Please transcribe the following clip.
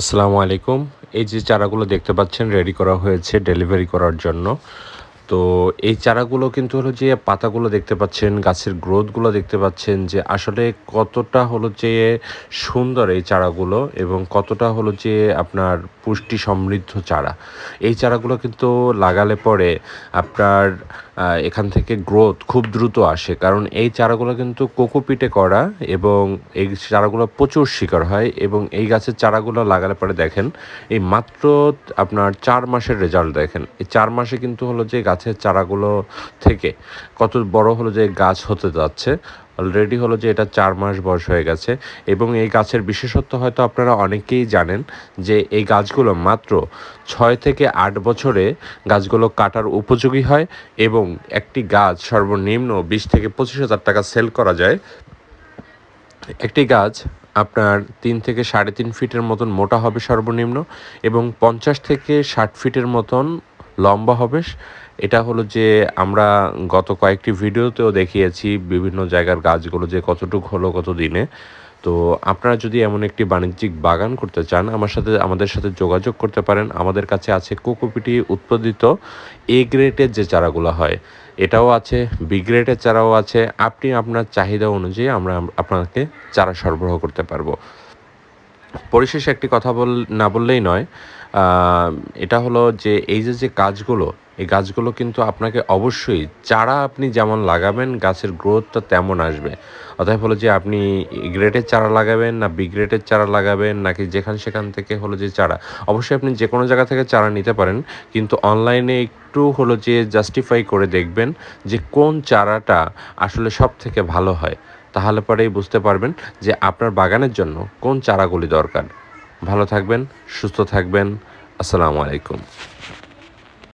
আসসালামু আলাইকুম। এই যে চারাগুলো দেখতে পাচ্ছেন রেডি করা হয়েছে ডেলিভারি করার জন্য। তো এই চারাগুলো কিন্তু হলো যে পাতাগুলো দেখতে পাচ্ছেন, গাছের গ্রোথগুলো দেখতে পাচ্ছেন যে আসলে কতটা হলো যে সুন্দর এই চারাগুলো এবং কতটা হলো যে আপনার পুষ্টি সমৃদ্ধ চারা। এই চারাগুলো কিন্তু লাগালে পরে আপনার এখান থেকে গ্রোথ খুব দ্রুত আসে। কারণ এই চারাগুলো কিন্তু কোকোপিটে করা এবং এই চারাগুলো প্রচুর শিকার হয় এবং এই গাছের চারাগুলো লাগালে পরে দেখেন, এই মাত্র আপনার চার মাসের রেজাল্ট দেখেন। এই চার মাসে কিন্তু হলো যে গাছের চারাগুলো থেকে। কত বড় হলো যে গাছ হতে যাচ্ছে। অলরেডি হলো যে এটা চার মাস বয়স হয়ে গেছে এবং এই গাছের বিশেষত্ব হয়তো আপনারা অনেকেই জানেন যে এই গাছগুলো মাত্র ছয় থেকে আট বছরে গাছগুলো কাটার উপযোগী হয় এবং একটি গাছ সর্বনিম্ন বিশ থেকে পঁচিশ হাজার টাকা সেল করা যায়। একটি গাছ আপনার তিন থেকে সাড়ে তিন ফিটের মতন মোটা হবে সর্বনিম্ন এবং পঞ্চাশ থেকে ষাট ফিটের মতন লম্বা হবে। এটা হলো যে আমরা গত কয়েকটি ভিডিওতেও দেখিয়েছি বিভিন্ন জায়গার গাছগুলো যে কতটুকু হলো কত দিনে। তো আপনারা যদি এমন একটি বাণিজ্যিক বাগান করতে চান, আমার সাথে, আমাদের সাথে যোগাযোগ করতে পারেন। আমাদের কাছে আছে কোকোপিটি উৎপাদিত এ গ্রেডের যে চারাগুলো হয়, এটাও আছে, বি গ্রেডের চারাও আছে। আপনি আপনার চাহিদা অনুযায়ী আমরা, আপনাকে চারা সরবরাহ করতে পারব। পরিশেষে একটি কথা বল, না বললেই নয় এটা হলো যে এই যে যে গাছগুলো, এই গাছগুলো কিন্তু আপনাকে অবশ্যই চারা আপনি যেমন লাগাবেন, গাছের গ্রোথটা তেমন আসবে। অতএব হলো যে আপনি গ্রেটের চারা লাগাবেন না বি গ্রেটের চারা লাগাবেন, নাকি যেখান সেখান থেকে হলো যে চারা, অবশ্যই আপনি যে কোনো জায়গা থেকে চারা নিতে পারেন, কিন্তু অনলাইনে একটু হলো যে জাস্টিফাই করে দেখবেন যে কোন চারাটা আসলে সব থেকে ভালো হয়। তাহলে পরেই বুঝতে পারবেন যে আপনার বাগানের জন্য কোন চারাগুলি দরকার। ভালো থাকবেন, সুস্থ থাকবেন। আসসালামু আলাইকুম।